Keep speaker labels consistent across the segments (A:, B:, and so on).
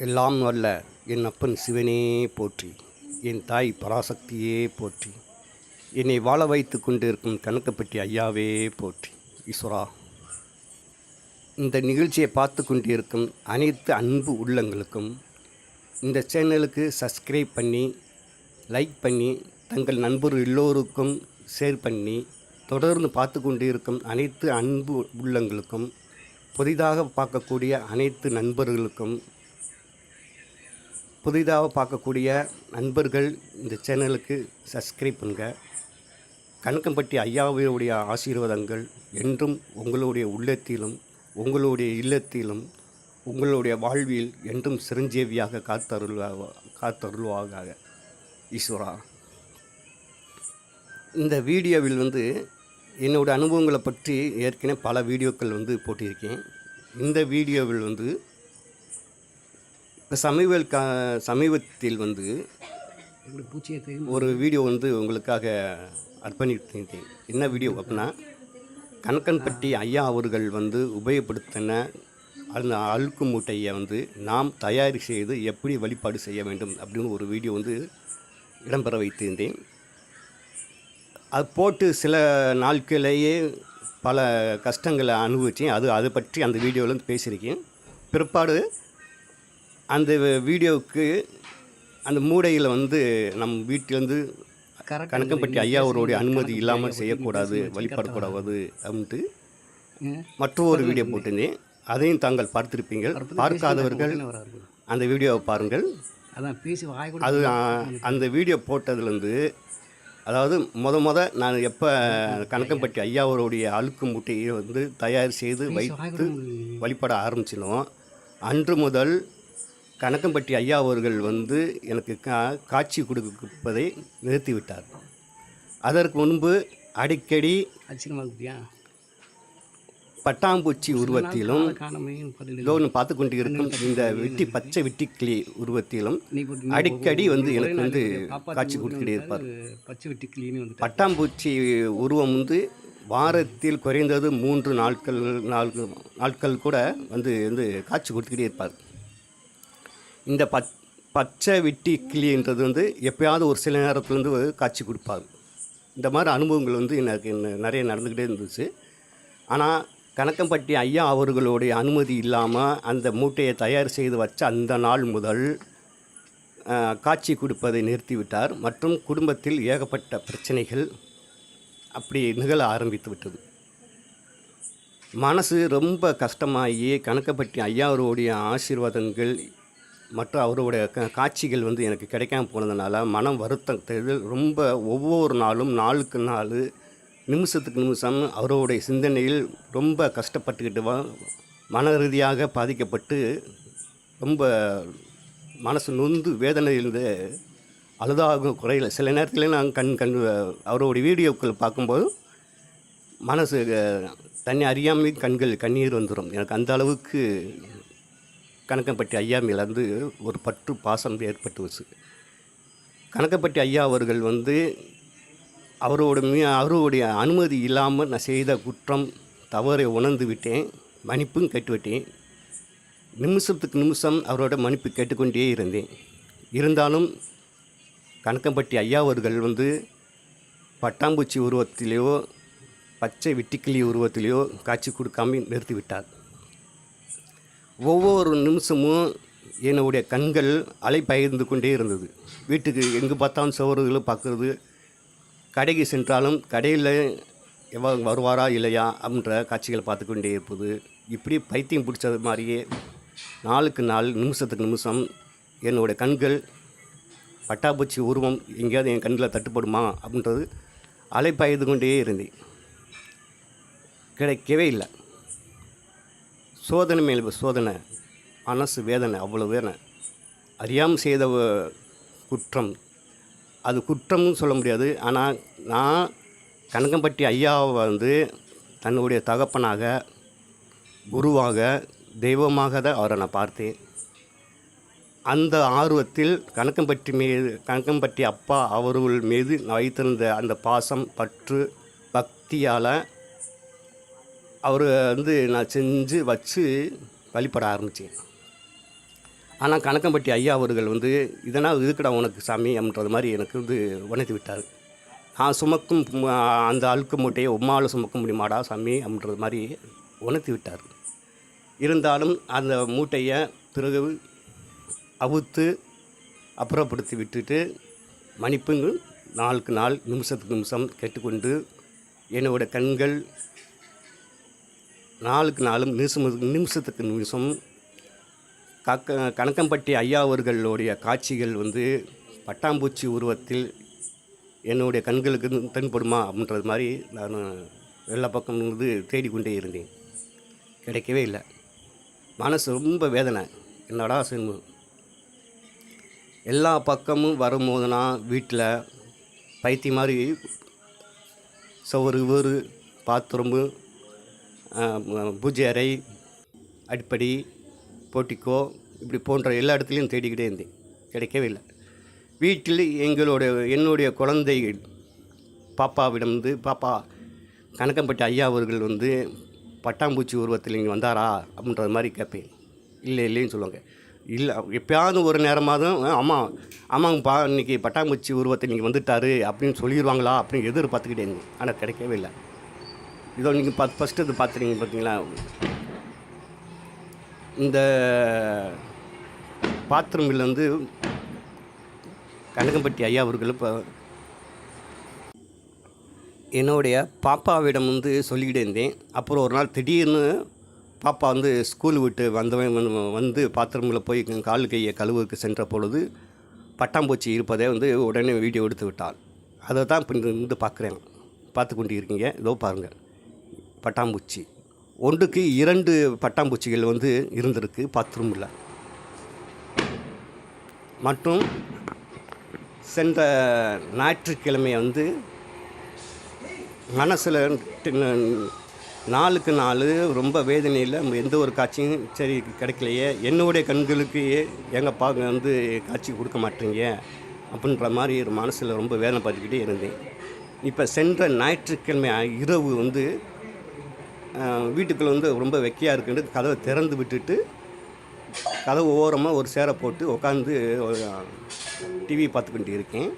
A: எல்லாம் வல்ல என் அப்பன் சிவனே போற்றி என் தாய் பராசக்தியே போற்றி என்னை வாழ வைத்து கொண்டிருக்கும் கணக்கப்பட்டி ஐயாவே போற்றி. ஈஸ்வரா இந்த நிகழ்ச்சியை பார்த்து கொண்டிருக்கும் அனைத்து அன்பு உள்ளங்களுக்கும் இந்த சேனலுக்கு சப்ஸ்கிரைப் பண்ணி லைக் பண்ணி தங்கள் நண்பர் எல்லோருக்கும் ஷேர் பண்ணி தொடர்ந்து பார்த்து கொண்டிருக்கும் அனைத்து அன்பு உள்ளங்களுக்கும் புதிதாக பார்க்கக்கூடிய அனைத்து நண்பர்களுக்கும் புதிதாக பார்க்கக்கூடிய நண்பர்கள் இந்த சேனலுக்கு சப்ஸ்கிரைப் பண்ணுங்க. கணக்கம்பட்டி ஐயாவுடைய ஆசீர்வாதங்கள் என்றும் உங்களுடைய உள்ளத்திலும் உங்களுடைய இல்லத்திலும் உங்களுடைய வாழ்வில் என்றும் சிரஞ்சீவியாக காத்தருள்வாக காத்தருள்வாக ஈஸ்வரா. இந்த வீடியோவில் வந்து என்னோடய அனுபவங்களை பற்றி ஏற்கனவே பல வீடியோக்கள் வந்து போட்டிருக்கேன். இந்த வீடியோவில் வந்து சமீப கா சமீபத்தில் வந்து ஒரு வீடியோ வந்து உங்களுக்காக அர்ப்பணித்திருக்கேன் என்ன வீடியோ அப்படின்னா கணக்கன்பட்டி ஐயா அவர்கள் வந்து உபயோகப்படுத்தின அந்த அழுக்கு மூட்டையை வந்து நாம் தயார் செய்து எப்படி வழிபாடு செய்ய வேண்டும் அப்படின்னு ஒரு வீடியோ வந்து இடம்பெற வைத்திருந்தேன். அது போட்டு சில நாட்களிலேயே பல கஷ்டங்களை அனுபவித்தேன். அது அதை பற்றி அந்த வீடியோவில் வந்து பேசியிருக்கேன். பிற்பாடு அந்த வீடியோவுக்கு அந்த மூடையில் வந்து நம் வீட்டிலேருந்து கணக்கம்பட்டி ஐயா அவருடைய அனுமதி இல்லாமல் செய்யக்கூடாது வழிபடக்கூடாது அப்படின்ட்டு மற்றொரு வீடியோ போட்டிருந்தேன். அதையும் தாங்கள் பார்த்திருப்பீங்கள் பார்க்காதவர்கள் அந்த வீடியோவை பாருங்கள். அது அந்த வீடியோ போட்டதுலேருந்து அதாவது முத முத நான் எப்போ கணக்கம்பட்டி ஐயாவருடைய அழுக்கு மூட்டையை வந்து தயார் செய்து வைத்து வழிபட ஆரம்பிச்சினோ அன்று முதல் கணக்கம்பட்டி ஐயா அவர்கள் வந்து எனக்கு கா காட்சி கொடுப்பதை நிறுத்திவிட்டார். அதற்கு முன்பு அடிக்கடி பட்டாம்பூச்சி உருவத்திலும் ஒன்று பார்த்து கொண்டு இருக்கும் இந்த வெட்டி பச்சை வெட்டி கிளி உருவத்திலும் அடிக்கடி வந்து எனக்கு வந்து காட்சி கொடுத்துக்கிட்டே இருப்பார். பட்டாம்பூச்சி உருவம் வந்து வாரத்தில் குறைந்தது மூன்று நாட்கள் நான்கு நாட்கள் கூட வந்து வந்து காட்சி கொடுத்துக்கிட்டே இருப்பார். இந்த பச் பச்சை வெட்டி கிளின்றது வந்து எப்பயாவது ஒரு சில நேரத்தில் காட்சி கொடுப்பாங்க. இந்த மாதிரி அனுபவங்கள் வந்து எனக்கு நிறைய நடந்துக்கிட்டே இருந்துச்சு. ஆனால் கணக்கம்பட்டி ஐயா அவர்களுடைய அனுமதி இல்லாமல் அந்த மூட்டையை தயார் செய்து வச்ச அந்த நாள் முதல் காட்சி கொடுப்பதை நிறுத்திவிட்டார். மற்றும் குடும்பத்தில் ஏகப்பட்ட பிரச்சனைகள் அப்படி நிகழ ஆரம்பித்து விட்டது. மனசு ரொம்ப கஷ்டமாகி கணக்கப்பட்டி ஐயாவருடைய ஆசீர்வாதங்கள் மற்ற அவருடைய க- காட்சிகள் வந்து எனக்கு கிடைக்காம போனதுனால மனம் வருத்தத்தில் ரொம்ப ஒவ்வொரு நாளும் நாளுக்கு நாள் நிமிஷத்துக்கு நிமிஷம் அவருடைய சிந்தனையில் ரொம்ப கஷ்டப்பட்டுக்கிட்டு மன ரீதியாக பாதிக்கப்பட்டு ரொம்ப மனசு நொந்து வேதனையிலிருந்து அழுதாக குறையில். சில நேரத்தில் நான் கண் கண் அவருடைய வீடியோக்கள் பார்க்கும்போது மனசு தன்னை அறியாமல் கண்கள் கண்ணீர் வந்துடும் எனக்கு அந்த அளவுக்கு கணக்கம்பட்டி ஐயா மேலேருந்து ஒரு பற்று பாசம் ஏற்பட்டுச்சு. கணக்கம்பட்டி ஐயா அவர்கள் வந்து அவரோட மீ அவருடைய அனுமதி இல்லாமல் நான் செய்த குற்றம் தவறை உணர்ந்து விட்டேன். மன்னிப்பும் கேட்டுவிட்டேன். நிமிஷத்துக்கு நிமிஷம் அவரோட மன்னிப்பு கேட்டுக்கொண்டே இருந்தேன். இருந்தாலும் கணக்கம்பட்டி ஐயா அவர்கள் வந்து பட்டாம்பூச்சி உருவத்திலேயோ பச்சை வெட்டிக்கிளி உருவத்திலேயோ காட்சி கொடுக்காம நிறுத்திவிட்டார். ஒவ்வொரு நிமிஷமும் என்னுடைய கண்கள் அலை பகிர்ந்து கொண்டே இருந்தது. வீட்டுக்கு எங்கே பார்த்தாலும் சோறுகளை பார்க்குறது. கடைக்கு சென்றாலும் கடையில் எவ்வளோ வருவாரா இல்லையா அப்படின்ற காட்சிகளை பார்த்து கொண்டே இருப்பது. இப்படி பைத்தியம் பிடிச்சது மாதிரியே நாளுக்கு நாள் நிமிஷத்துக்கு நிமிஷம் என்னுடைய கண்கள் பட்டாம்பூச்சி உருவம் எங்கேயாவது என் கண்ணில் தட்டுப்படுமா அப்படின்றது அலை பாய்ந்து கொண்டே இருந்தேன். கிடைக்கவே இல்லை. சோதனை மேல் சோதனை மனசு வேதனை அவ்வளோ வேதனை. அறியாமல் செய்த குற்றம். அது குற்றம்னு சொல்ல முடியாது. ஆனால் நான் கனகம்பட்டி ஐயாவை வந்து தன்னுடைய தகப்பனாக குருவாக தெய்வமாக தான் அவரை நான் பார்த்தேன். அந்த ஆர்வத்தில் கணக்கம்பட்டி மீது கணக்கம்பட்டி அப்பா அவர்கள் மீது நான் வைத்திருந்த அந்த பாசம் பற்று பக்தியால் அவர் வந்து நான் செஞ்சு வச்சு வழிபட ஆரம்பித்தேன் ஆனால் கணக்கம்பட்டி ஐயா அவர்கள் வந்து இதனால் இருக்கடா உனக்கு சாமி அப்படின்றது மாதிரி எனக்கு வந்து உணர்த்தி விட்டார். நான் சுமக்கும் அந்த அழுக்கு மூட்டையை உம்மால் சுமக்க முடியுமாடா சாமி அப்படின்றது மாதிரி உணர்த்தி விட்டார். இருந்தாலும் அந்த மூட்டையை பிறகு அவுத்து அப்புறப்படுத்தி விட்டுட்டு மன்னிப்புங்கள் நாளுக்கு நாள் நிமிஷத்துக்கு நிமிஷம் கேட்டுக்கொண்டு என்னோடய கண்கள் நாளுக்கு நாளும் நிமிஷம் நிமிஷத்துக்கு நிமிஷம் கக்க கணக்கம்பட்டி ஐயா அவர்களுடைய காட்சிகள் வந்து பட்டாம்பூச்சி உருவத்தில் என்னுடைய கண்களுக்கு தென்படுமா அப்படின்றது மாதிரி நான் எல்லா பக்கம் வந்து தேடிக்கொண்டே இருந்தேன். கிடைக்கவே இல்லை. மனசு ரொம்ப வேதனை. என்னடா சினிமா எல்லா பக்கமும் வரும்போதுனா வீட்டில் பைத்தி மாதிரி சவறு வேறு பாத்ரூமு பூஜை அறை அடிப்படி போட்டிக்கோ இப்படி போன்ற எல்லா இடத்துலையும் தேடிக்கிட்டே இருந்தேன். கிடைக்கவே இல்லை. வீட்டில் எங்களுடைய என்னுடைய குழந்தைகள் பாப்பாவிடம் வந்து பாப்பா கணக்கம்பட்டி ஐயா அவர்கள் வந்து பட்டாம்பூச்சி உருவத்தில் இங்கே வந்தாரா அப்படின்றது மாதிரி கேட்பேன். இல்லை இல்லைன்னு சொல்லுவாங்க. இல்லை எப்பயாவது ஒரு நேரமாதும் ஆமாம் ஆமாங்கப்பா இன்னைக்கு பட்டாம்பூச்சி உருவத்தை நீங்கள் வந்துட்டாரு அப்படின்னு சொல்லிடுவாங்களா அப்படின்னு எதிர்பார்த்துக்கிட்டே இருந்தேன். ஆனால் கிடைக்கவே இல்லை. இதோ நீங்கள் பார்த்து ஃபஸ்ட்டு இது பார்த்துறீங்க பார்த்தீங்களா இந்த பாத்ரூமில் வந்து கனகம்பட்டி ஐயா அவர்கள் இப்போ என்னுடைய பாப்பாவிடம் வந்து சொல்லிக்கிட்டே இருந்தேன். அப்புறம் ஒரு நாள் திடீர்னு பாப்பா வந்து ஸ்கூல் விட்டு வந்தவன் வந்து- வந்து பாத்ரூமில் போய் கால் கையை கழுவுக்கு சென்ற பொழுது பட்டாம்பூச்சி இருப்பதை வந்து உடனே வீடியோ எடுத்து விட்டாள். அதை தான் இப்போ இருந்து பார்க்குறேன் பார்த்து கொண்டு இருக்கீங்க இதோ பாருங்கள் பட்டாம்பூச்சி. ஒன்றுக்கு இரண்டு பட்டாம்பூச்சிகள் வந்து இருந்திருக்கு பாத்ரூமில். மற்றும் சென்ற ஞாயிற்றுக்கிழமை வந்து மனசில் நாளுக்கு நாள் ரொம்ப வேதனையில் எந்த ஒரு காட்சியும் சரி கிடைக்கலையே. என்னுடைய கண்களுக்கு எங்கள் எங்கப்பா வந்து காட்சி கொடுக்க மாட்டீங்க அப்படின்ற மாதிரி ஒரு மனசில் ரொம்ப வேதனை பார்த்துக்கிட்டே இருந்தேன். இப்போ சென்ற ஞாயிற்றுக்கிழமை இரவு வந்து வீட்டுக்குள்ள வந்து ரொம்ப வெக்கையாக இருக்குன்ட்டு கதவை திறந்து விட்டுட்டு கதவு ஓரமாக ஒரு சேரை போட்டு உட்காந்து டிவி பார்த்துக்கிட்டு இருக்கேன்.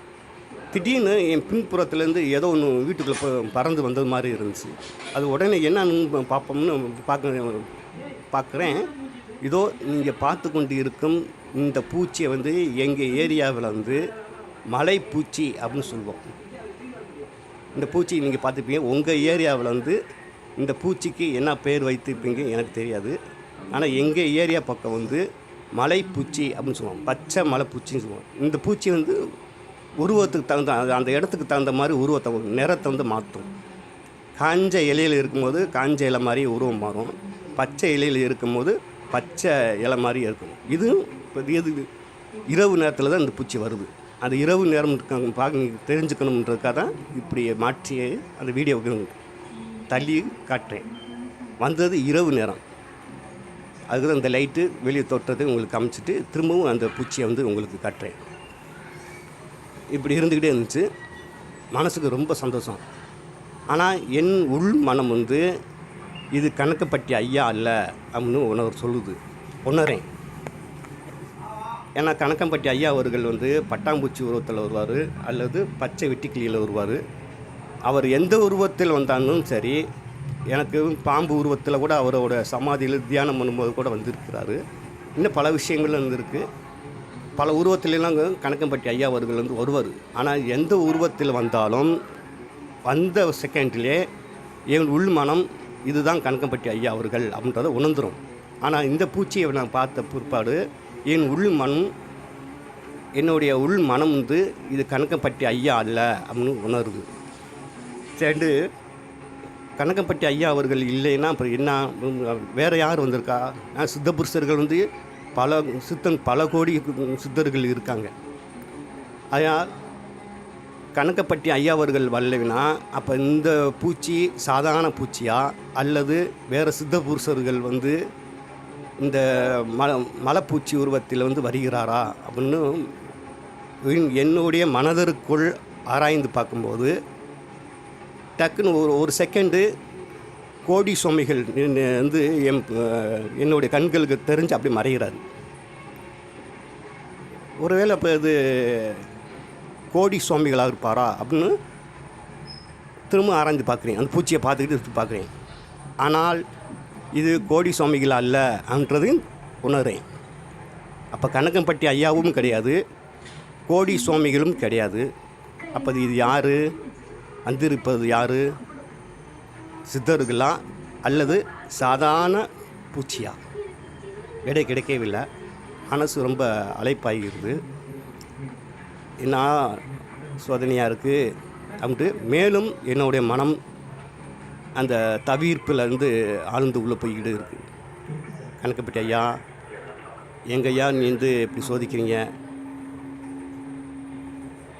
A: திடீர்னு என் பின்புறத்துலேருந்து ஏதோ ஒன்று வீட்டுக்குள்ளே பறந்து வந்தது மாதிரி இருந்துச்சு. அது உடனே என்னன்னு பார்ப்போம்னு பார்க்க பார்க்குறேன். இதோ நீங்கள் பார்த்து கொண்டு இருக்கும் இந்த பூச்சியை வந்து எங்கள் ஏரியாவில் வந்து மலைப்பூச்சி அப்படின்னு சொல்லுவோம். இந்த பூச்சி நீங்கள் பார்த்துப்பீங்க. உங்கள் ஏரியாவில் வந்து இந்த பூச்சிக்கு என்ன பேர் வைத்திருப்பீங்க எனக்கு தெரியாது. ஆனால் எங்கள் ஏரியா பக்கம் வந்து மலைப்பூச்சி அப்படின்னு சொல்லுவோம் பச்சை மலை பூச்சின்னு சொல்லுவோம் இந்த பூச்சி வந்து உருவத்துக்கு தகுந்த அந்த இடத்துக்கு தகுந்த மாதிரி உருவத்தை நிறத்தை வந்து மாற்றும். காஞ்ச இலையில் இருக்கும்போது காஞ்ச இலை மாதிரி உருவம் மாறும். பச்சை இலையில் இருக்கும்போது பச்சை இலை மாதிரி இருக்கும். இதுவும் இப்போ இது இரவு நேரத்தில் தான் இந்த பூச்சி வருது. அந்த இரவு நேரம் பார்க்க தெரிஞ்சுக்கணுன்றதுக்காக தான் இப்படி மாற்றி அந்த வீடியோ தள்ளி காட்டுறேன். வந்தது இரவு நேரம். அதுக்கு தான் இந்த லைட்டு வெளியே தொட்டது உங்களுக்கு காமிச்சிட்டு திரும்பவும் அந்த பூச்சியை வந்து உங்களுக்கு காட்டுறேன். இப்படி இருந்துக்கிட்டே இருந்துச்சு. மனசுக்கு ரொம்ப சந்தோஷம். ஆனால் என் உள் மனம் வந்து இது கணக்குப்பட்டி ஐயா அல்ல அப்படின்னு உணர் சொல்லுது. உணரேன் ஏன்னா கணக்கம்பட்டி ஐயா அவர்கள் வந்து பட்டாம்பூச்சி உருவத்தில் வருவார் அல்லது பச்சை வெட்டிக்கிளியில் வருவார். அவர் எந்த உருவத்தில் வந்தாலும் சரி எனக்கு பாம்பு உருவத்தில் கூட அவரோட சமாதியில் தியானம் பண்ணும்போது கூட வந்திருக்கிறாரு. இன்னும் பல விஷயங்கள் இருந்திருக்கு பல உருவத்திலெல்லாம் கணக்கம்பட்டி ஐயா அவர்கள் வந்து வருவார். ஆனால் எந்த உருவத்தில் வந்தாலும் வந்த செகண்ட்லேயே என் உள் மனம் இதுதான் கணக்கம்பட்டி ஐயா அவர்கள் அப்படின்றத உணர்ந்துடும் ஆனால் இந்த பூச்சியை நான் பார்த்த பிற்பாடு என் உள் மனம் என்னுடைய உள் மனம் வந்து இது கணக்கம்பட்டி ஐயா அல்ல அப்படின்னு உணருது. சேர்ந்து கணக்கம்பட்டி ஐயா அவர்கள் இல்லைன்னா அப்புறம் என்ன? வேறு யார் வந்திருக்கா? நான் சித்த புருஷர்கள் வந்து பல சித்தன் பல கோடி சித்தர்கள் இருக்காங்க. அதனால் கணக்கப்பட்டி ஐயா அவர்கள் வரலைன்னா அப்போ இந்த பூச்சி சாதாரண பூச்சியா? அல்லது வேறு சித்த புருஷர்கள் வந்து இந்த மல மலைப்பூச்சி உருவத்தில் வந்து வருகிறாரா? அப்படின்னு என்- என்னுடைய மனதிற்குள் ஆராய்ந்து பார்க்கும்போது டக்குன்னு ஒரு ஒரு செகண்டு கோடி சுவாமிகள் வந்து என் என்னுடைய கண்களுக்கு தெரிஞ்சு அப்படி மறைகிறார். ஒருவேளை இப்போ இது கோடி சுவாமிகளாக இருப்பாரா அப்படின்னு திரும்ப ஆராய்ந்து பார்க்குறேன். அந்த பூச்சியை பார்த்துக்கிட்டு பார்க்குறேன். ஆனால் இது கோடி சுவாமிகள் அல்ல அப்படின்றதையும் உணர்றேன். அப்போ கணக்கம்பட்டி ஐயாவும் கிடையாது. கோடி சுவாமிகளும் கிடையாது. அப்போ இது யார்? வந்திருப்பது யார்? சித்தர்களா அல்லது சாதாரண பூச்சியா? விடை கிடைக்கவில்லை. மனசு ரொம்ப அலைப்பாகிறது என்ன சோதனையாக இருக்குது அப்படின்ட்டு மேலும் என்னுடைய மனம் அந்த தவிர்ப்பிலேருந்து ஆழ்ந்து உள்ளே போய்கிட்டு இருக்குது கணக்கப்பட்ட ஐயா எங்க ஐயா நீ வந்து இப்படி சோதிக்கிறீங்க?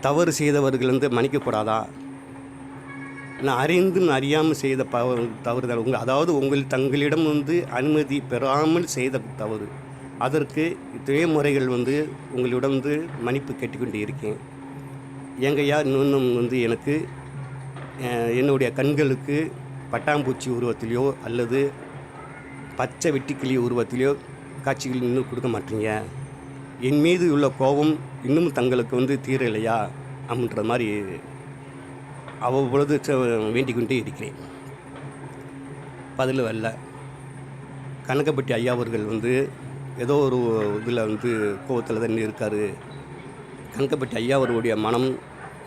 A: தவறு செய்தவர்கள் வந்து மன்னிக்கக்கூடாதா? நான் அறிந்து அறியாமல் செய்த பவ தவறுதல். உங்கள் அதாவது உங்கள் தங்களிடம் வந்து அனுமதி பெறாமல் செய்த தவறு. அதற்கு இதே முறைகள் வந்து உங்களிடம் வந்து மன்னிப்பு கேட்டுக்கொண்டு இருக்கேன். எங்கய்யா இன்னும் வந்து எனக்கு என்னுடைய கண்களுக்கு பட்டாம்பூச்சி உருவத்திலையோ அல்லது பச்சை வெட்டிக்கிளி உருவத்திலையோ காட்சிகள் இன்னும் கொடுக்க மாட்டீங்க. என் மீது உள்ள கோபம் இன்னும் தங்களுக்கு வந்து தீரலையா? அப்படின்ற மாதிரி அவ்வப்பொழுது வேண்டிக் கொண்டே இருக்கிறேன். பதில் வரல. கணக்கப்பட்டி ஐயா அவர்கள் வந்து ஏதோ ஒரு இதில் வந்து கோபத்தில் தான் இருக்கார். கணக்கப்பட்டி ஐயா அவர்களுடைய மனம்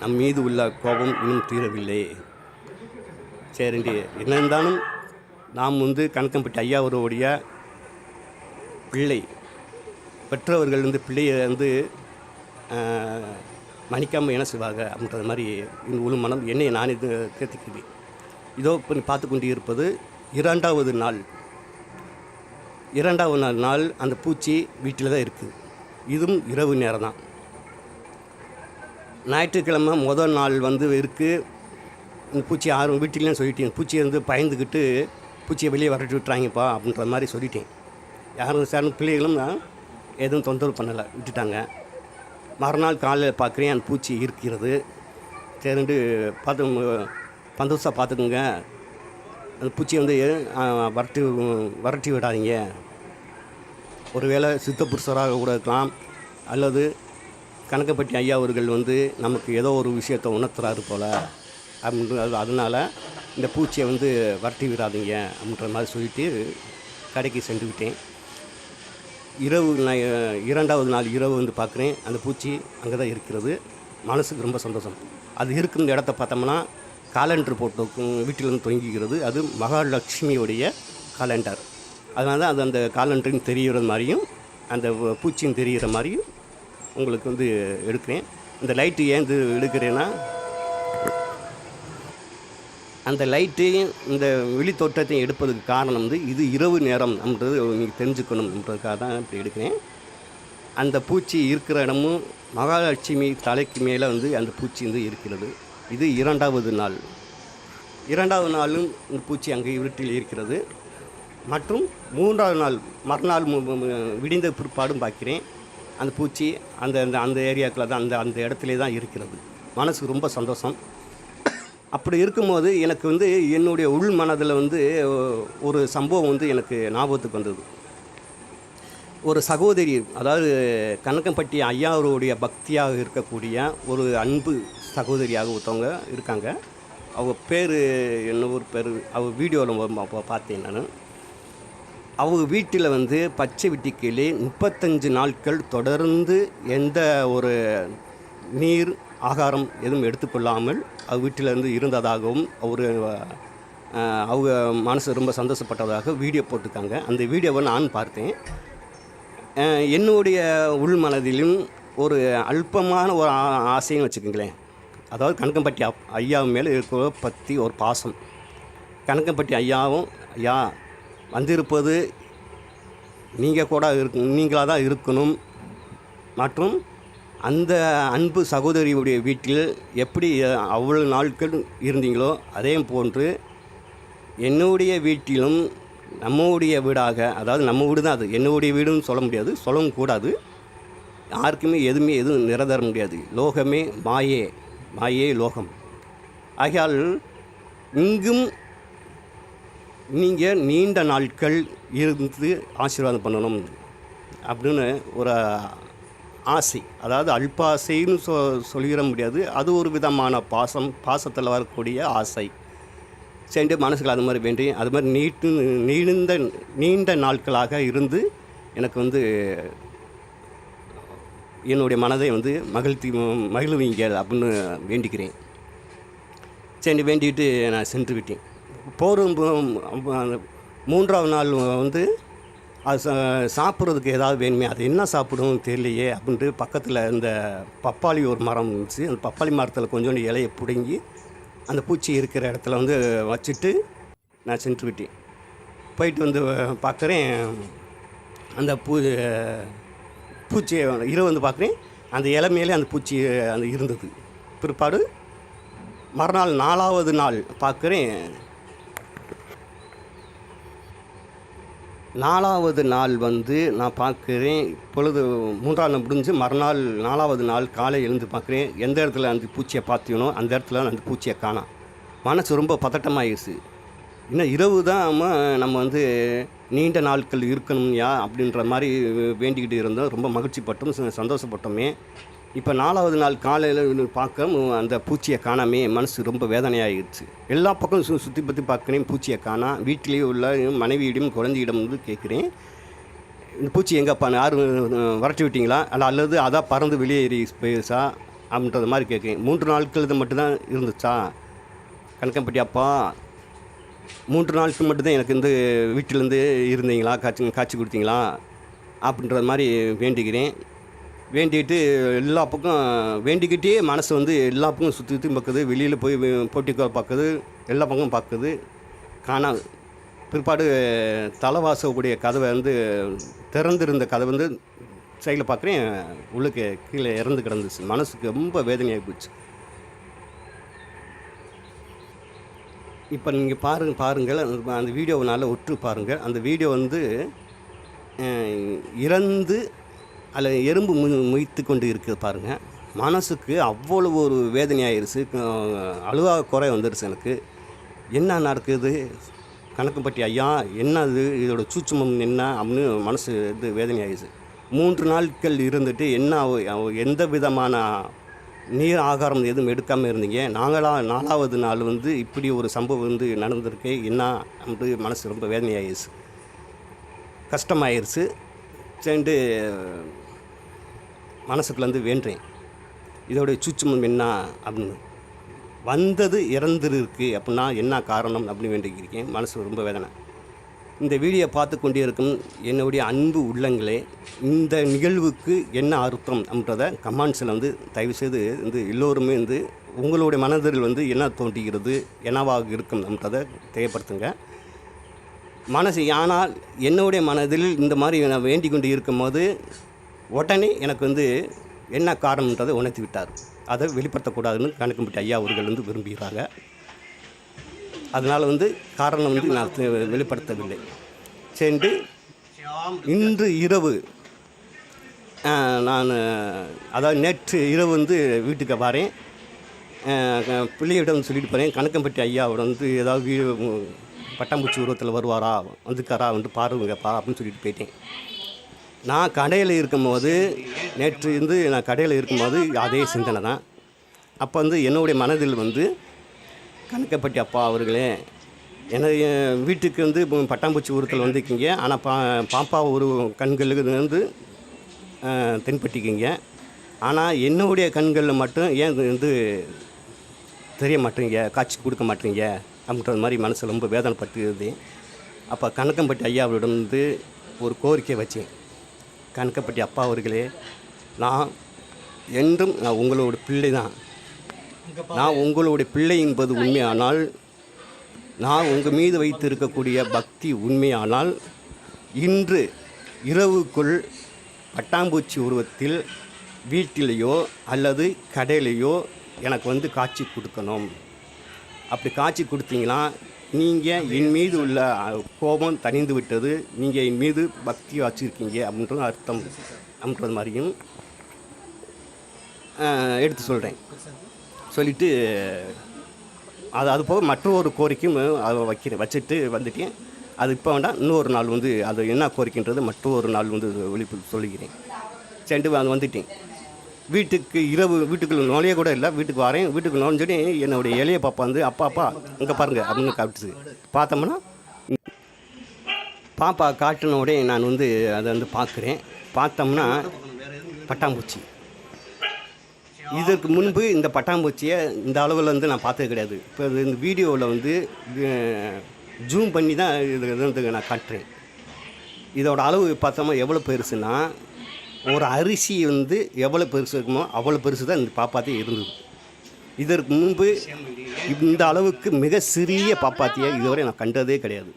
A: நம் மீது உள்ள கோபம் இன்னும் தீரவில்லை. சரிண்டி என்ன இருந்தாலும் நாம் வந்து கணக்கம்பட்டி ஐயா அவருடைய பிள்ளை. பெற்றவர்கள் வந்து பிள்ளையை வந்து மன்னிக்காமல் என்ன செய்வாங்க அப்படின்றது மாதிரி இந்த உள் மனம் என்னை நான் இது தேர்த்திக்கிறேன் இதோ இப்போ பார்த்து கொண்டு இருப்பது இரண்டாவது நாள். இரண்டாவது நாள் நாள் அந்த பூச்சி வீட்டில் தான் இருக்குது இதுவும் இரவு நேரம் தான். ஞாயிற்றுக்கிழமை முதல் நாள் வந்து இருக்குது இந்த பூச்சி யாரும் வீட்டிலேயும் சொல்லிட்டேன். பூச்சியை வந்து பயந்துக்கிட்டு பூச்சியை வெளியே வரட்டு விட்டுறாங்கப்பா அப்படின்ற மாதிரி சொல்லிட்டேன். யாரும் சார் பிள்ளைகளும் தான் எதுவும் தொந்தரவு பண்ணலை விட்டுட்டாங்க. மறுநாள் காலையில் பார்க்குறேன் அந்த பூச்சி இருக்கிறது தெரிந்து பார்த்து பந்தோசா பார்த்துக்குங்க. அந்த பூச்சியை வந்து வரட்டி வரட்டி விடாதீங்க. ஒருவேளை சித்த புருஷராக கூட இருக்கலாம். அல்லது கணக்கப்பட்டி ஐயா அவர்கள் வந்து நமக்கு ஏதோ ஒரு விஷயத்தை உணர்த்துறாரு போல். அப்படின்றது அது- அதனால இந்த பூச்சியை வந்து வரட்டி விடாதீங்க அப்படின்ற மாதிரி சொல்லிட்டு கடைக்கு சென்று விட்டேன். இரவு நான் இரண்டாவது நாள் இரவு வந்து பார்க்குறேன். அந்த பூச்சி அங்கே தான் இருக்கிறது. மனசுக்கு ரொம்ப சந்தோஷம். அது இருக்கிற இடத்த பார்த்தோம்னா காலண்டர் போட்டு வீட்டில் இருந்து தொங்கிக்கிறது. அது மகாலட்சுமியுடைய காலண்டர் அதனால தான் அது அந்த காலண்டரும் தெரிகிற மாதிரியும் அந்த வ- பூச்சியும் தெரிகிற மாதிரியும் உங்களுக்கு வந்து எடுக்கிறேன். இந்த லைட்டு ஏன் இது எடுக்கிறேன்னா அந்த லைட்டையும் இந்த வெளித்தோட்டத்தையும் எடுப்பதுக்கு காரணம் வந்து இது இரவு நேரம் அப்படின்றது நீங்கள் தெரிஞ்சுக்கணும்ன்றதுக்காக தான் இப்படி எடுக்கிறேன். அந்த பூச்சி இருக்கிற இடமும் மகாலட்சுமி தலைக்கு மேலே வந்து அந்த பூச்சி வந்து இருக்கிறது. இது இரண்டாவது நாள். இரண்டாவது நாளும் இந்த பூச்சி அங்கே இருட்டில் இருக்கிறது. மற்றும் மூன்றாவது நாள் மறுநாள் விடிந்த பிற்பாடும் பார்க்கிறேன். அந்த பூச்சி அந்த அந்த அந்த ஏரியாக்கில் தான் அந்த அந்த இடத்துல தான் இருக்கிறது. மனசுக்கு ரொம்ப சந்தோஷம். அப்படி இருக்கும்போது எனக்கு வந்து என்னுடைய உள் மனதில் வந்து ஒரு சம்பவம் வந்து எனக்கு ஞாபகத்துக்கு வந்தது. ஒரு சகோதரி அதாவது கணக்கம்பட்டி ஐயாவருடைய பக்தியாக இருக்கக்கூடிய ஒரு அன்பு சகோதரியாக ஒருத்தவங்க இருக்காங்க. அவங்க பேர் என்ன ஒரு பேர் அவங்க வீடியோவில் பார்த்தேன் நான். அவங்க வீட்டில் வந்து பச்சை வெட்டிக்கிளி முப்பத்தஞ்சு நாட்கள் தொடர்ந்து எந்த ஒரு நீர் ஆகாரம் எதுவும் எடுத்துக்கொள்ளாமல் அவங்க வீட்டிலிருந்து இருந்ததாகவும் ஒரு அவங்க மனசு ரொம்ப சந்தோஷப்பட்டதாக வீடியோ போட்டிருக்காங்க. அந்த வீடியோவை நான் பார்த்தேன். என்னுடைய உள் மனதிலும் ஒரு அல்பமான ஒரு ஆ- ஆசைன்னு வச்சுக்கோங்களேன். அதாவது கணக்கம்பட்டி ஐயா மேலே இருக்கிற பற்றி ஒரு பாசம். கணக்கம்பட்டி ஐயாவும் ஐயா வந்திருப்பது நீங்கள் கூட இருக் நீங்களாக தான் இருக்கணும். மற்றும் அந்த அன்பு சகோதரியுடைய வீட்டில் எப்படி அவ்வளோ நாட்கள் இருந்தீங்களோ அதே போன்று என்னுடைய வீட்டிலும் நம்முடைய வீடாக அதாவது நம்ம வீடு தான் அது என்னுடைய வீடுன்னு சொல்ல முடியாது சொல்லவும் கூடாது. யாருக்குமே எதுவுமே எதுவும் நிறதர முடியாது. லோகமே மாயே மாயே லோகம். ஆகையால் இங்கும் நீங்கள் நீண்ட நாட்கள் இருந்து ஆசீர்வாதம் பண்ணணும் அப்படின்னு ஒரு ஆசை. அதாவது அல்பாசைன்னு சொ சொல்லிட முடியாது. அது ஒரு விதமான பாசம் பாசத்தில் வரக்கூடிய ஆசை. சென்று மனசுக்கு அது மாதிரி வேண்டி அது மாதிரி நீட்டு நீண்ட நீண்ட நாட்களாக இருந்து எனக்கு வந்து என்னுடைய மனதை வந்து மகிழ்த்தி மகிழ்வீங்க அப்படின்னு வேண்டிக்கிறேன். சரி வேண்டிட்டு நான் சென்று விட்டேன். போரும் மூன்றாவது நாள் வந்து அது சா- சாப்பிட்றதுக்கு ஏதாவது வேணுமே அது என்ன சாப்பிடும் தெரியலையே அப்படின்ட்டு பக்கத்தில் இந்த பப்பாளி ஒரு மரம் இருந்துச்சு. அந்த பப்பாளி மரத்தில் கொஞ்சோண்டு இலையை பிடுங்கி அந்த பூச்சி இருக்கிற இடத்துல வந்து வச்சுட்டு நான் சென்று விட்டேன். போயிட்டு வந்து பார்க்குறேன் அந்த பூ பூச்சியை இரவு வந்து பார்க்குறேன் அந்த இலை மேலே அந்த பூச்சி அந்த இருந்தது. பிற்பாடு மறுநாள் நாலாவது நாள் பார்க்குறேன் நாலாவது நாள் வந்து நான் பார்க்குறேன் பொழுது மூன்றாம் நாள் முடிஞ்சு மறுநாள் நாலாவது நாள் காலை எழுந்து பார்க்குறேன். எந்த இடத்துல அந்த பூச்சியை பார்த்தீனோ அந்த இடத்துல அந்த பூச்சியை காணோம். மனசு ரொம்ப பதட்டமாகிடுச்சு இன்னும் இரவு தான் நம்ம வந்து நீண்ட நாட்கள் இருக்கணும்யா அப்படின்ற மாதிரி வேண்டிக்கிட்டு இருந்தோம். ரொம்ப மகிழ்ச்சிப்பட்டோம் ச- சந்தோஷப்பட்டோமே. இப்போ நாலாவது நாள் காலையில் பார்க்க அந்த பூச்சியை காணாமே மனசு ரொம்ப வேதனையாகிடுச்சு எல்லா பக்கம் சு சுற்றி பற்றி பார்க்குறேன் பூச்சியை காணா வீட்டிலேயே உள்ள மனைவியிடம் குழந்தையிடம் வந்து கேட்குறேன். இந்த பூச்சி எங்கேப்பா யாரும் வரட்டி விட்டிங்களா? அல்ல அல்லது அதான் பறந்து வெளியேறி போயிருச்சா? அப்படின்றது மாதிரி கேட்குறேன். மூன்று நாட்கள் இது மட்டும்தான் இருந்துச்சா? கணக்கம்பட்டி அப்பா மூன்று நாளுக்கு மட்டும்தான் எனக்கு வந்து வீட்டிலேருந்து இருந்தீங்களா? காய்ச்சி காய்ச்சி கொடுத்தீங்களா? அப்படின்றது மாதிரி வேண்டிக்கிறேன் வேண்டிட்டு எல்லா பக்கம் வேண்டிக்கிட்டே மனசு வந்து எல்லா பக்கம் சுற்றி சுற்றி பார்க்குது வெளியில் போய் போட்டிக்கோ பார்க்குது எல்லா பக்கம் பார்க்குது காணாது பிற்பாடு தலைவாசக்கூடிய கதவை வந்து திறந்திருந்த கதை வந்து சைடில் பார்க்குறேன் உள்ளுக்கு கீழே இறந்து கிடந்துச்சு. மனசுக்கு ரொம்ப வேதனையாகி போச்சு. இப்போ நீங்கள் பாருங்க பாருங்கள். அந்த- வீடியோவை நல்லா உற்று பாருங்கள். அந்த வீடியோ வந்து இறந்து அதில் எறும்பு மு முய்த்து கொண்டு இருக்குது பாருங்கள் மனசுக்கு அவ்வளவு ஒரு வேதனையாயிருச்சு அஹ், அழுவா குறை வந்துடுச்சு எனக்கு. என்ன நடக்குது? கணக்குப்பட்டி ஐயா என்ன இது? இதோட சூட்சமம் என்ன? அப்படின்னு மனசு இது வேதனையாயிருச்சு மூன்று நாட்கள் இருந்துட்டு என்ன எந்த விதமான நீர் ஆகாரம் எதுவும் எடுக்காமல் இருந்தீங்க? நாங்களா நாலாவது நாள் வந்து இப்படி ஒரு சம்பவம் வந்து நடந்திருக்கு. என்ன? அப்படி மனசு ரொம்ப வேதனையாயிருச்சு கஷ்டமாயிருச்சு. சேர்ந்து மனசுக்குள்ளேருந்து வேண்டேன். இதோடைய சூச்சமம் என்ன அப்படின்னு. வந்தது இறந்துருக்கு அப்படின்னா என்ன காரணம் அப்படின்னு வேண்டியிருக்கேன். மனசு ரொம்ப வேதனை. இந்த வீடியோ பார்த்து கொண்டே இருக்கும் என்னுடைய அன்பு உள்ளங்களே இந்த நிகழ்வுக்கு என்ன அர்த்தம் அப்படின்றத கமெண்ட்ஸில் வந்து தயவுசெய்து வந்து எல்லோருமே வந்து உங்களுடைய மனதில் வந்து என்ன தோன்றுகிறது என்னவாக இருக்கும் அப்படின்றத தெரியப்படுத்துங்க. மனசு ஆனால் என்னுடைய மனதில் இந்த மாதிரி நான் வேண்டிக் கொண்டு இருக்கும்போது உடனே எனக்கு வந்து என்ன காரணம்ன்றதை உணர்த்தி விட்டார். அதை வெளிப்படுத்தக்கூடாதுன்னு கணக்கம்பட்டி ஐயா அவர்கள் வந்து விரும்புகிறாங்க. அதனால் வந்து காரணம் வந்து நான் வெளிப்படுத்தவில்லை. சென்று இன்று இரவு நான் அதாவது நேற்று இரவு வந்து வீட்டுக்கு வரேன். பிள்ளையிடம் சொல்லிட்டு போகிறேன் கணக்கம்பட்டி ஐயாவோட வந்து ஏதாவது வீ பட்டாம்பூச்சி உருவத்தில் வருவாரா வந்துக்காரா வந்து பாருங்கப்பா அப்படின்னு சொல்லிட்டு போயிட்டேன். நான் கடையில் இருக்கும்போது நேற்று இருந்து நான் கடையில் இருக்கும்போது அதே சிந்தனை தான். அப்போ வந்து என்னுடைய மனதில் வந்து கணக்கப்பட்டி அப்பா அவர்களே என்னுடைய வீட்டுக்கு வந்து பட்டாம்பூச்சி உருத்தல் வந்திருக்கீங்க. ஆனால் பா பாப்பா ஒரு கண்களுக்கு வந்து தென்பட்டிக்கிங்க ஆனால் என்னுடைய கண்களில் மட்டும் ஏன் இது வந்து தெரிய மாட்டேங்க காட்சி கொடுக்க மாட்டேங்க அப்படின்ற மாதிரி மனசு ரொம்ப வேதனைப்பட்டுது அப்போ கணக்கம்பட்டி ஐயா அவரிடம் வந்து ஒரு கோரிக்கை வச்சேன். கணக்கப்பட்டி அப்பா அவர்களே நான் என்றும் நான் உங்களோட பிள்ளை தான். நான் உங்களுடைய பிள்ளை என்பது உண்மையானால் நான் உங்கள் மீது வைத்திருக்கக்கூடிய பக்தி உண்மையானால் இன்று இரவுக்குள் பட்டாம்பூச்சி உருவத்தில் வீட்டிலேயோ அல்லது கடையிலையோ எனக்கு வந்து காட்சி கொடுக்கணும். அப்படி காட்சி கொடுத்தீங்கன்னா நீங்கள் என் மீது உள்ள கோபம் தணிந்து விட்டது. நீங்கள் என் மீது பக்தி வச்சுருக்கீங்க அப்படின்றது அர்த்தம். அப்படின்றது மாதிரியும் எடுத்து சொல்கிறேன் சொல்லிவிட்டு அது அது போக மற்றொரு கோரிக்கையும் அதை வைக்கிறேன் வச்சுட்டு வந்துட்டேன். அது இப்போ வேண்டாம் இன்னொரு நாள் வந்து அது என்ன கோரிக்கைன்றது மற்றொரு நாள் வந்து ஒழிப்பு சொல்லுகிறேன். சென்று அது வந்துட்டேன். வீட்டுக்கு இரவு வீட்டுக்குள்ள நுழைய கூட இல்லை. வீட்டுக்கு வரேன் வீட்டுக்கு நுழைஞ்சோடனே என்னுடைய இளைய பாப்பா வந்து அப்பா அப்பா இங்கே பாருங்க அப்படின்னு காட்டுச்சு. பார்த்தோம்னா பாப்பா காட்டின உடனே நான் வந்து அதை வந்து பார்க்குறேன். பார்த்தோம்னா பட்டாம்பூச்சி. இதற்கு முன்பு இந்த பட்டாம்பூச்சியை இந்த அளவில் வந்து நான் பார்த்தது கிடையாது. இப்போ இது இந்த வீடியோவில் வந்து ஜூம் பண்ணி தான் இது வந்து நான் காட்டுறேன். இதோட அளவு பார்த்தோம்னா எவ்வளோ பெருசுன்னா ஒரு அரிசி வந்து எவ்வளோ பெருசு இருக்குமோ அவ்வளோ பெருசு தான் இந்த பாப்பாத்தி இருந்தது. இதற்கு முன்பு இந்த அளவுக்கு மிக சிறிய பாப்பாத்தியை இதுவரை நான் கண்டதே கிடையாது.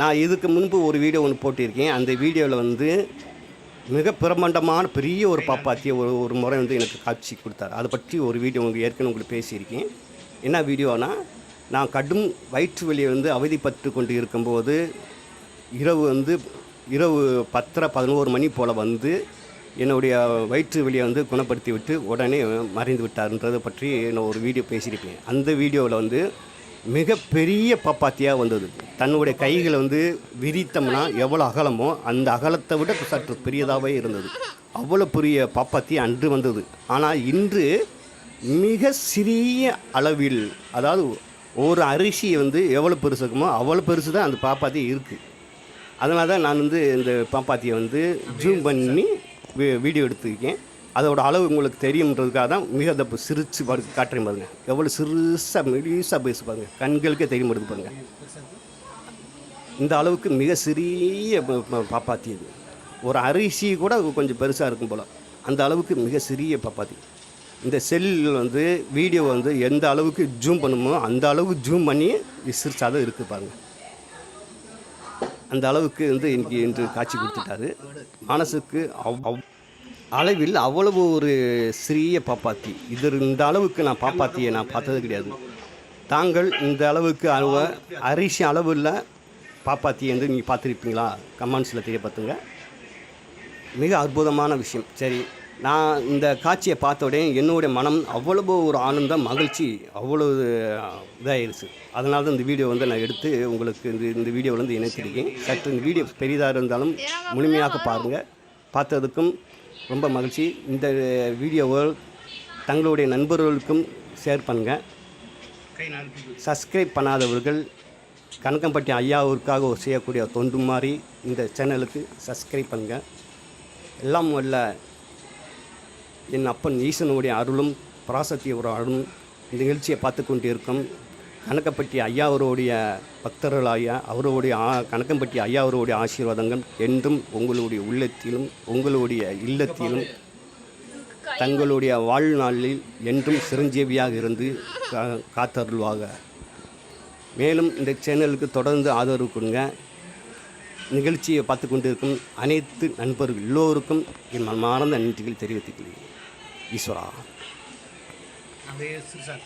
A: நான் இதுக்கு முன்பு ஒரு வீடியோ ஒன்று போட்டிருக்கேன். அந்த வீடியோவில் வந்து மிக பிரமாண்டமான பெரிய ஒரு பாப்பாத்தியை ஒரு ஒரு முறை வந்து எனக்கு காட்சி கொடுத்தாரு. அதை பற்றி ஒரு வீடியோ உங்களுக்கு ஏற்கனவே உங்களுக்கு பேசியிருக்கேன். என்ன வீடியோனா நான் கடும் வயிற்று வலியை வந்து அவதிப்பட்டு கொண்டு இருக்கும்போது இரவு வந்து இரவு பத்தரை பதினோரு மணி போல் வந்து என்னுடைய வயிற்று வலியை வந்து குணப்படுத்தி விட்டு உடனே மறைந்து விட்டார்ன்றதை பற்றி நான் ஒரு வீடியோ பேசியிருப்பேன். அந்த வீடியோவில் வந்து மிகப்பெரிய பப்பாத்தியாக வந்தது. தன்னுடைய கைகளை வந்து விரித்தோம்னா எவ்வளோ அகலமோ அந்த அகலத்தை விட சற்று பெரியதாகவே இருந்தது. அவ்வளோ பெரிய பாப்பாத்தி அன்று வந்தது. ஆனால் இன்று மிக சிறிய அளவில் அதாவது ஒரு அரிசி வந்து எவ்வளோ பெருசு இருக்குமோ அவ்வளோ பெருசு தான் அந்த பாப்பாத்தி இருக்குது அதனால தான் நான் வந்து இந்த பாப்பாத்தியை வந்து ஜூம் பண்ணி வீ- வீடியோ எடுத்துருக்கேன். அதோட அளவு உங்களுக்கு தெரியுன்றதுக்காக தான் மிக தப்பு சிரிச்சு பாரு காட்டுறேன் பாருங்கள் எவ்வளோ சிறுசாக மெலிசாக பேசு பாருங்க. கண்களுக்கே தெரியும் எடுத்து பாருங்கள் இந்த அளவுக்கு மிக சிறிய ப- பாப்பாத்தி இது ஒரு அரிசி கூட கொஞ்சம் பெருசாக இருக்கும் போல். அந்த அளவுக்கு மிக சிறிய பாப்பாத்தி. இந்த செல்லில் வந்து வீடியோ வந்து எந்த அளவுக்கு ஜூம் பண்ணுமோ அந்த அளவுக்கு ஜூம் பண்ணி சிறுசாக தான் இருக்குது பாருங்கள் அந்த அளவுக்கு வந்து இன்னைக்கு இன்று காட்சி கொடுத்துட்டாரு. மனசுக்கு அவ் அவ் அளவில் அவ்வளவு ஒரு சிறிய பாப்பாத்தி. இது இந்த அளவுக்கு நான் பாப்பாத்தியை நான் பார்த்தது கிடையாது. தாங்கள் இந்த அளவுக்கு அளவு அரிசி அளவில் பாப்பாத்தியை வந்து நீங்கள் பார்த்துருப்பீங்களா? கமெண்ட்ஸில் தெரியப்படுத்துங்க. மிக அற்புதமான விஷயம். சரி நான் இந்த காட்சியை பார்த்த உடனே என்னுடைய மனம் அவ்வளவு ஒரு ஆனந்தம் மகிழ்ச்சி அவ்வளவு இதாகிடுச்சு அதனால தான் இந்த வீடியோ வந்து நான் எடுத்து உங்களுக்கு இந்த இந்த வீடியோவில் வந்து இணைச்சிருக்கேன் சற்று இந்த வீடியோ பெரிதாக இருந்தாலும் முழுமையாக பாருங்கள் பார்த்ததுக்கும் ரொம்ப மகிழ்ச்சி. இந்த வீடியோவை தங்களுடைய நண்பர்களுக்கும் ஷேர் பண்ணுங்கள் சப்ஸ்கிரைப் பண்ணாதவர்கள் கணக்கம்பட்டி ஐயாவிற்காக ஒரு செய்யக்கூடிய தொண்டு மாதிரி இந்த சேனலுக்கு சப்ஸ்கிரைப் பண்ணுங்கள் எல்லாம் உள்ள என் அப்பன் ஈசனுடைய அருளும் பராசக்தியோட அருளும் இந்த நிகழ்ச்சியை பார்த்து கொண்டிருக்கும் கணக்கம்பட்டி ஐயாவருடைய பக்தர்களாகிய அவருடைய ஆ கணக்கம்பட்டி ஐயாவருடைய ஆசீர்வாதங்கள் என்றும் உங்களுடைய உள்ளத்திலும் உங்களுடைய இல்லத்திலும் தங்களுடைய வாழ்நாளில் என்றும் சிரஞ்சீவியாக இருந்து கா- காத்தருள்வாக. மேலும் இந்த சேனலுக்கு தொடர்ந்து ஆதரவு கொடுங்க. நிகழ்ச்சியை பார்த்து கொண்டிருக்கும் அனைத்து நண்பர்கள் எல்லோருக்கும் என் மனமார்ந்த நன்றிகள் தெரிவித்துக் கொள்கிறேன். ஈஸ்வரா.
B: அப்படியே சார்